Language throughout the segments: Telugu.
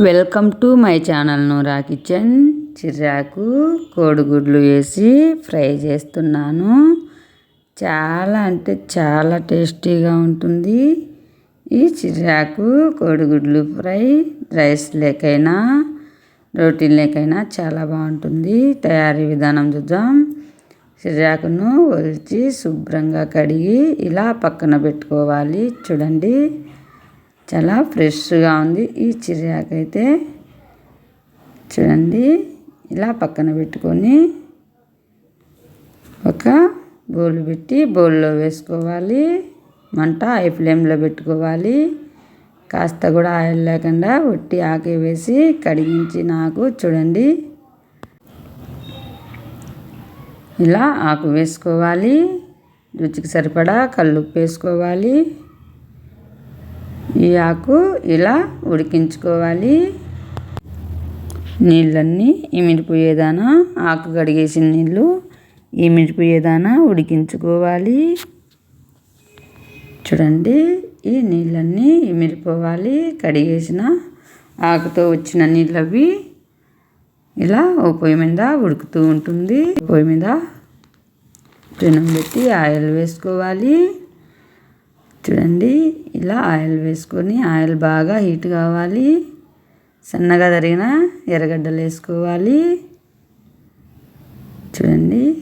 Welcome to my channel Noora kitchen. చిరాకు కోడిగుడ్లు వేసి ఫ్రై చేస్తున్నాను. చాలా అంటే చాలా టేస్టీగా ఉంటుంది. ఈ చిర్రాకు కోడిగుడ్లు ఫ్రై రైస్ లేకైనా రోటీ లేకైనా చాలా బాగుంటుంది. తయారీ విధానం చూద్దాం. చిరాకును ఒలిచి శుభ్రంగా కడిగి ఇలా పక్కన పెట్టుకోవాలి. చూడండి. చాలా ఫ్రెష్గా ఉంది. ఈ చిరాకు అయితే చూడండి ఇలా పక్కన పెట్టుకొని ఒక బౌల్ పెట్టి బౌల్లో వేసుకోవాలి. మంట హై ఫ్లేమ్లో పెట్టుకోవాలి. కాస్త కూడా ఆయిల్ లేకుండా ఒట్టి ఆకే వేసి కడిగించి నాకు చూడండి. ఇలా ఆకు వేసుకోవాలి. రుచికి సరిపడా కల్లుప్పు వేసుకోవాలి. ఈ ఆకు ఇలా ఉడికించుకోవాలి. నీళ్ళన్నీ ఇమిడిపోయేదానా ఆకు కడిగేసిన నీళ్ళు ఇమిడిపోయేదానా ఉడికించుకోవాలి. చూడండి ఈ నీళ్ళన్నీ ఇమిడిపోవాలి కడిగేసిన ఆకుతో వచ్చిన నీళ్ళవి ఇలా ఓ పొయ్యి మీద ఉడుకుతూ ఉంటుంది. పొయ్యి మీద పెనం పెట్టి ఆయిల్ వేసుకోవాలి. చూడండి. ఇలా ఆయిల్ వేసుకొని ఆయిల్ బాగా హీట్ కావాలి. సన్నగా తరిగిన ఎర్రగడ్డలు వేసుకోవాలి. చూడండి.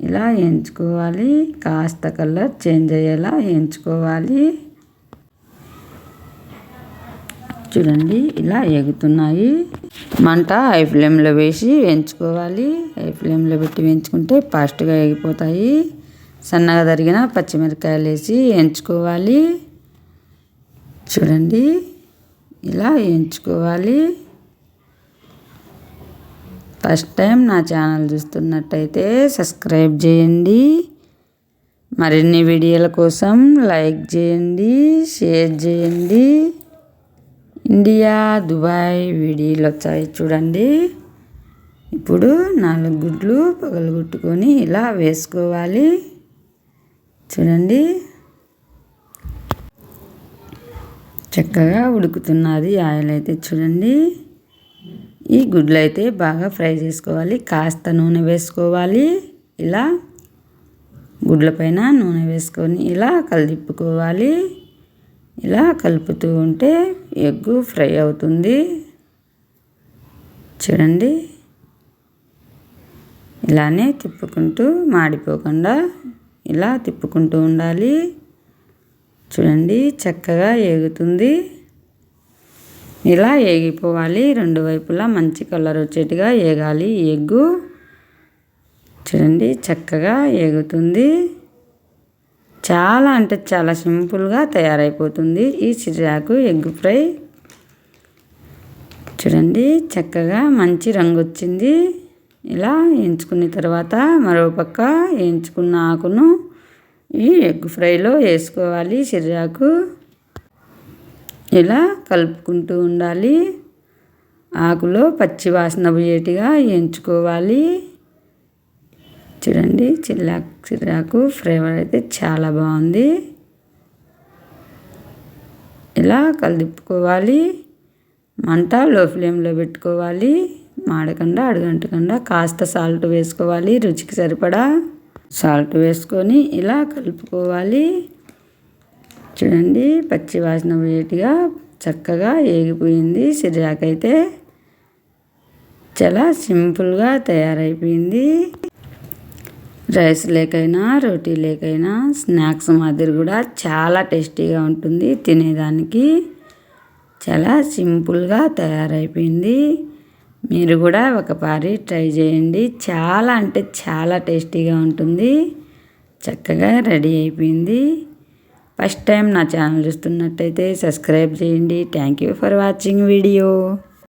ఇలా వేయించుకోవాలి. కాస్త కలర్ చేంజ్ అయ్యేలా వేయించుకోవాలి. చూడండి. ఇలా ఎగుతున్నాయి. మంట హై ఫ్లేమ్లో వేసి వేయించుకోవాలి. హై ఫ్లేమ్లో పెట్టి వేయించుకుంటే ఫాస్ట్గా ఎగిపోతాయి. సన్నగా తరిగిన పచ్చిమిరకాయలు వేసి వేయించుకోవాలి చూడండి ఇలా వేయించుకోవాలి ఫస్ట్ టైం నా ఛానల్ చూస్తున్నట్టయితే సబ్స్క్రైబ్ చేయండి. మరిన్ని వీడియోల కోసం లైక్ చేయండి షేర్ చేయండి. ఇండియా దుబాయ్ వీడియోలు వచ్చాయి చూడండి. ఇప్పుడు నాలుగు గుడ్లు పగలగొట్టుకొని ఇలా వేసుకోవాలి. చూడండి. చక్కగా ఉడుకుతున్నది ఆయిల్ అయితే చూడండి. ఈ గుడ్లు అయితే బాగా ఫ్రై చేసుకోవాలి. కాస్త నూనె వేసుకోవాలి. ఇలా గుడ్ల పైన నూనె వేసుకొని ఇలా కలిపుకోవాలి ఇలా కలుపుతూ ఉంటే ఎగ్గు ఫ్రై అవుతుంది. చూడండి. ఇలానే తిప్పుకుంటూ మాడిపోకుండా ఇలా తిప్పుకుంటూ ఉండాలి. చూడండి చక్కగా ఏగుతుంది. ఇలా ఏగిపోవాలి. రెండు వైపులా మంచి కలర్ వచ్చేట్టుగా ఏగాలి. ఎగ్గు చూడండి చక్కగా ఏగుతుంది. చాలా అంటే చాలా సింపుల్గా తయారైపోతుంది ఈ చిరాకు ఎగ్ ఫ్రై. చూడండి చక్కగా మంచి రంగు వచ్చింది ఇలా వేయించుకున్న తర్వాత మరో పక్క వేయించుకున్న ఆకును ఈ ఎగ్ ఫ్రైలో వేసుకోవాలి సిర్రాకు ఇలా కలుపుకుంటూ ఉండాలి. ఆకులో పచ్చి వాసన పోయేటిగా వేయించుకోవాలి. చూడండి చిల్లా చిరాకు ఫ్లేవర్ అయితే చాలా బాగుంది. ఇలా కలిపుకోవాలి. మంట లో ఫ్లేమ్లో పెట్టుకోవాలి. మాడకుండా అడుగంటకుండా కాస్త సాల్ట్ వేసుకోవాలి రుచికి సరిపడా సాల్ట్ వేసుకొని ఇలా కలుపుకోవాలి. చూడండి పచ్చి వాసన వేటిగా చక్కగా ఏగిపోయింది. సిరియాకైతే చాలా సింపుల్గా తయారైపోయింది. రైస్ లేకైనా రోటీ లేకైనా స్నాక్స్ మాదిరి కూడా చాలా టేస్టీగా ఉంటుంది తినేదానికి. చాలా సింపుల్గా తయారైపోయింది. మీరు కూడా ఒక పారి ట్రై చేయండి. చాలా అంటే చాలా టేస్టీగా ఉంటుంది. చక్కగా రెడీ అయిపోయింది. ఫస్ట్ టైం నా ఛానల్ చూస్తున్నట్టయితే సబ్స్క్రైబ్ చేయండి. Thank you for watching video.